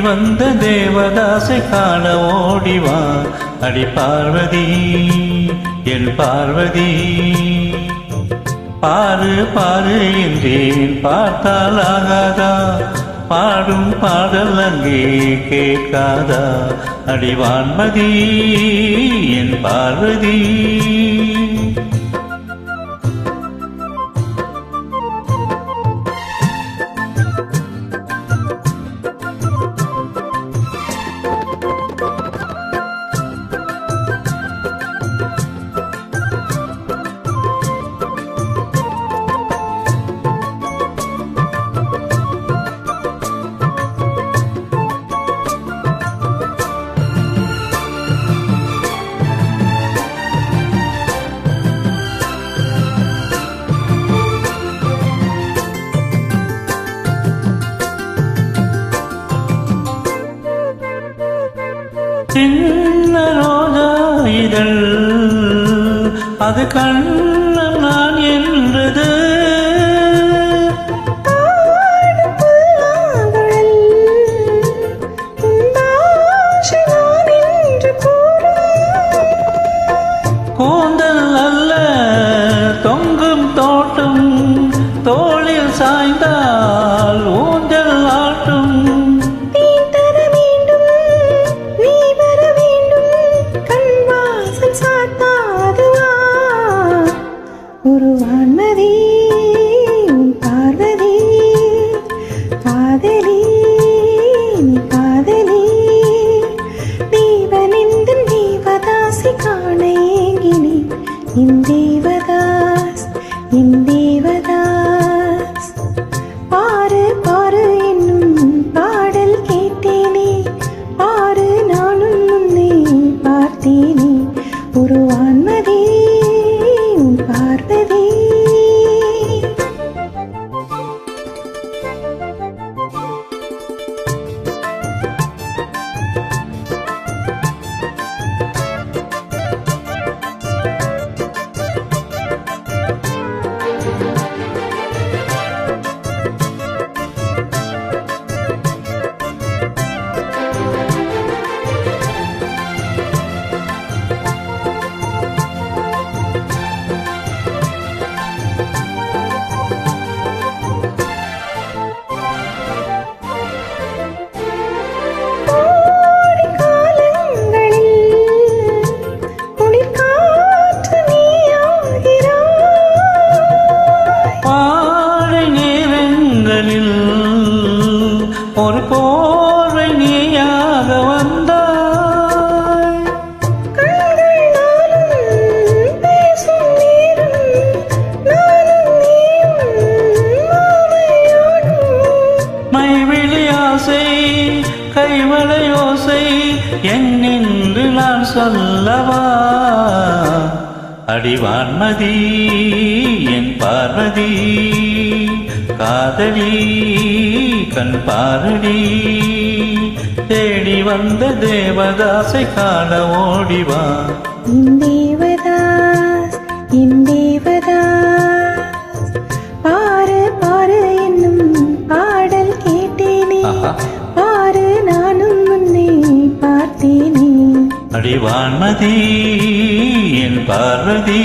வந்த தேவதாசை காண ஓடிவா அடி பார்வதி என் பார்வதி. பாரு பாரு என்றேன் பார்த்தால் ஆகாதா? பாடும் பாடல் அங்கே கேட்காதா? அடிவான்மதி என் பார்வதி. சின்ன ரோஜா இதழ் அது கண்ணன் நான் என்றது. கூந்தல் அல்ல தொங்கும் தோட்டம் தோளில் சாய்ந்தால் வான்மதி ஒரு போர்வை நீயாக வந்தாய். கண்கள் நாளும் மைவிழி ஆசை கைவளை ஓசை என்னென்று நான் சொல்லவா? அடிவான்மதி என் பார்வதி. காதலி கண் பாரடி தேடி வந்த தேவதாசை காண ஓடிவா தேவதாஸ் என் தேவதாஸ் பாரு பாரு என்னும் பாடல் கேட்டேனே. பாரு நானும் முன்னே பார்த்தேனே. அடிவான்மதி என் பார்வதி.